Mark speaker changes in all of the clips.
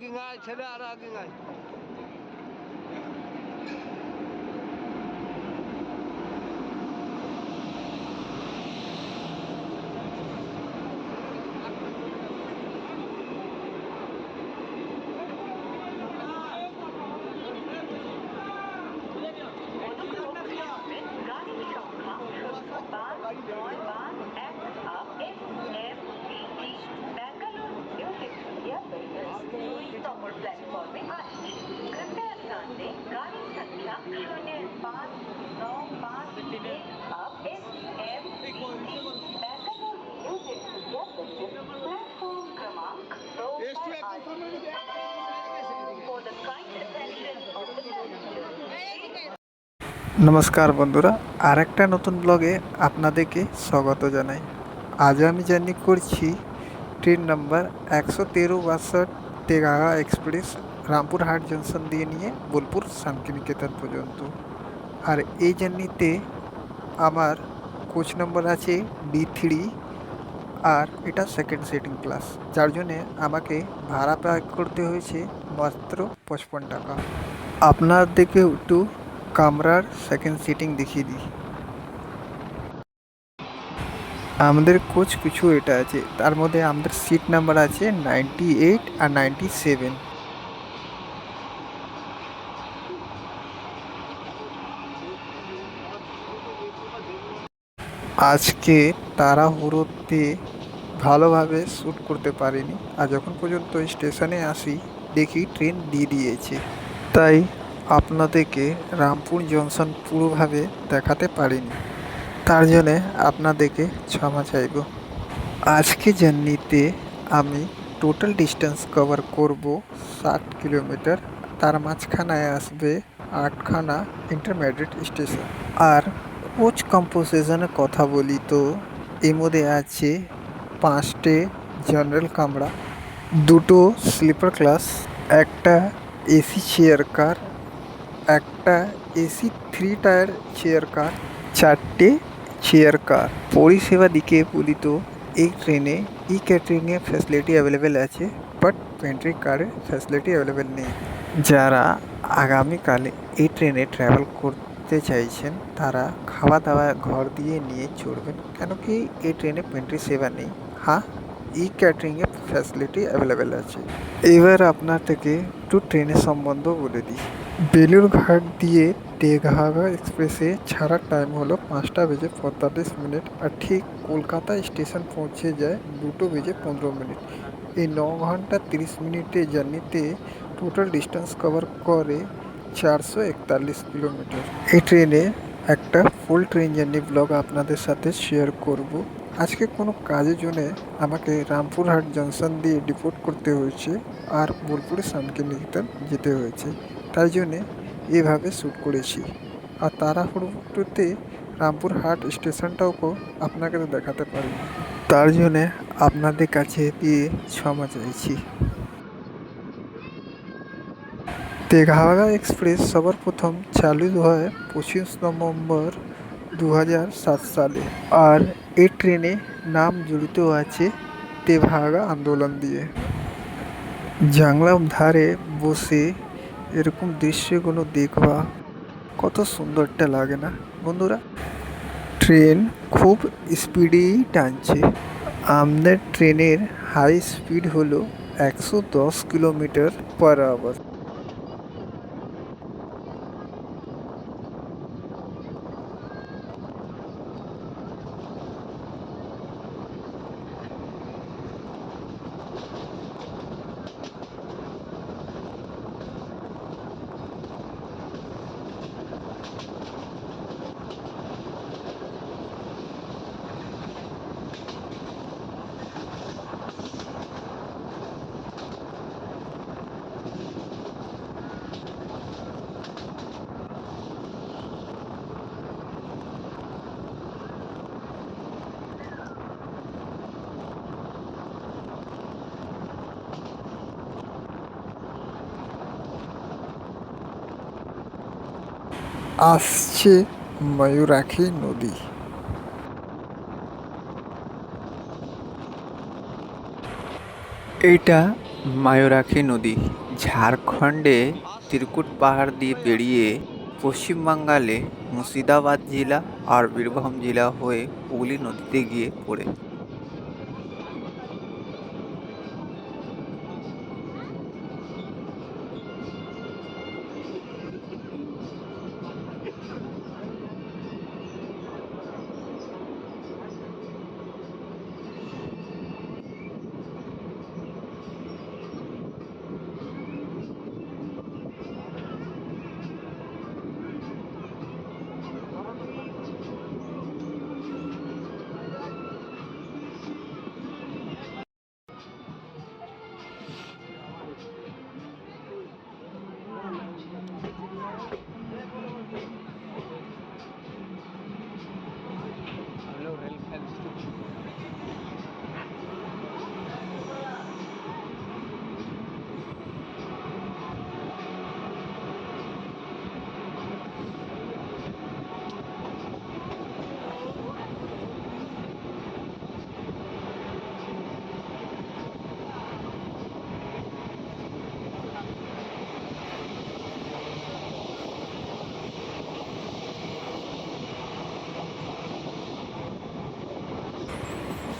Speaker 1: আগে আয় ছেলে আর আগে
Speaker 2: নমস্কার বন্ধুরা আর একটা নতুন ব্লগে আপনাদেরকে স্বাগত জানাই। আজ আমি জার্নি করছি ট্রেন নাম্বার একশো তেরো বাষট্টি তেগাগা এক্সপ্রেস, রামপুরহাট জংশন দিয়ে নিয়ে বোলপুর শান্তিনিকেতন পর্যন্ত। আর এই জার্নিতে আমার কোচ নম্বর আছে ডি থ্রি আর এটা সেকেন্ড সিটিং ক্লাস যার জন্যে আমাকে ভাড়া পে করতে হয়েছে মাত্র পঁচপন টাকা। আপনাদেরকে একটু কামরার সেকেন্ড সিটিং দেখিয়ে দিই। আমাদের কোচ কিছু এটা আছে, তার মধ্যে আমাদের সিট নাম্বার আছে নাইনটি এইট আর নাইনটি সেভেন আজকে তাড়াহুড়োতে ভালোভাবে শ্যুট করতে পারিনি। আর যখন পর্যন্ত স্টেশনে আসি, দেখি ট্রেন দিয়ে দিয়েছে। তাই আপনাদেরকে রামপুর জংশন পুরোভাবে দেখাতে পারিনি। তার জন্যে আপনাদেরকে ক্ষমা চাইব। আজকে জার্নিতে আমি টোটাল ডিস্টেন্স কভার করব ষাট কিলোমিটার। তার মাঝখানায় আসবে আটখানা ইন্টারমিডিয়েট স্টেশন। আর কোচ কম্পোজিশনের কথা বলি তো, এর মধ্যে আছে পাঁচটে জেনারেল কামরা, দুটো স্লিপার ক্লাস, একটা এসি চেয়ার কার, একটা AC three tier chair car, চারটে চেয়ার কার। পরিষেবা দিকে বলি তো এই ট্রেনে ই ক্যাটারিংয়ের ফ্যাসিলিটি অ্যাভেলেবেল আছে বাট পেন্ট্রি কারের ফ্যাসিলিটি অ্যাভেলেবেল নেই। যারা আগামীকালে এই ট্রেনে ট্রাভেল করতে চাইছেন, তারা খাওয়া দাওয়া ঘর দিয়ে নিয়ে চড়বেন কেন কি এই ট্রেনে পেন্ট্রি সেবা নেই। হ্যাঁ ই ক্যাটারিংয়ের ফ্যাসিলিটি অ্যাভেলেবেল আছে। এবার আপনার থেকে একটু ট্রেনের সম্বন্ধ বলে দিই। বেলুরঘাট দিয়ে তেঘাগা এক্সপ্রেসে ছাড়ার টাইম হলো পাঁচটা বেজে পঁয়তাল্লিশ মিনিট আর ঠিক কলকাতা স্টেশন পৌঁছে যায় দুটো বেজে পনেরো মিনিট এই ন ঘণ্টা তিরিশ মিনিটের জার্নিতে টোটাল ডিস্টেন্স কভার করে চারশো একতাল্লিশ কিলোমিটার এই ট্রেনে একটা ফুল ট্রেন জার্নি ব্লগ আপনাদের সাথে শেয়ার করব। আজকে কোনো কাজের জন্যে আমাকে রামপুরহাট জংশন দিয়ে ডিপোর্ট করতে হয়েছে আর বোলপুরে শান্তিনিকেতন যেতে হয়েছে। তাই জন্যে এভাবে শ্যুট করেছি। আর তাড়াহুড়োতে রামপুরহাট স্টেশনটাও আপনাকে তো দেখাতে পারি। তার জন্যে আপনাদের কাছে দিয়ে ক্ষমা চাইছি। তেঘাগা এক্সপ্রেস সবার প্রথম চালু হয় পঁচিশ নভেম্বর দু হাজার সাত সালে। আর এই ট্রেনে নাম জড়িত আছে তেভাগা আন্দোলন দিয়ে। জানলার ধারে বসে এরকম দৃশ্যগুলো দেখবা কত সুন্দরটা লাগে না, বন্ধুরা। ট্রেন খুব স্পিডেই টানছে। আমাদের ট্রেনের হাই স্পিড হলো একশো দশ কিলোমিটার পার আওয়ার। আসছে ময়ূরাক্ষী নদী। এটা মায়ূরাক্ষী নদী। ঝাড়খণ্ডে ত্রিকুট পাহাড় দিয়ে বেরিয়ে পশ্চিমবাংলালে মুর্শিদাবাদ জেলা আর বীরভূম জেলা হয়ে হুগলি নদীতে গিয়ে পড়ে।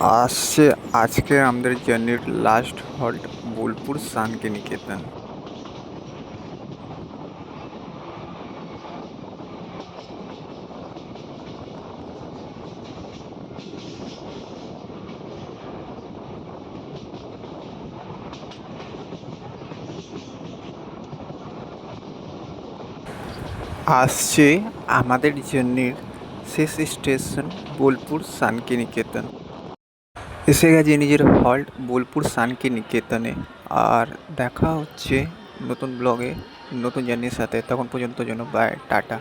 Speaker 2: আসছে আজকে আমাদের জার্নির লাস্ট হল্ট বোলপুর শান্তিনিকেতন। আসছে আমাদের জার্নির শেষ স্টেশন বোলপুর শান্তিনিকেতন। এসে গেছে নিজের হল্ট বোলপুর শান্তিনিকেতনে আর দেখা হচ্ছে নতুন ব্লগে নতুন জার্নির সাথে। তখন পর্যন্ত যেন বাই টাটা।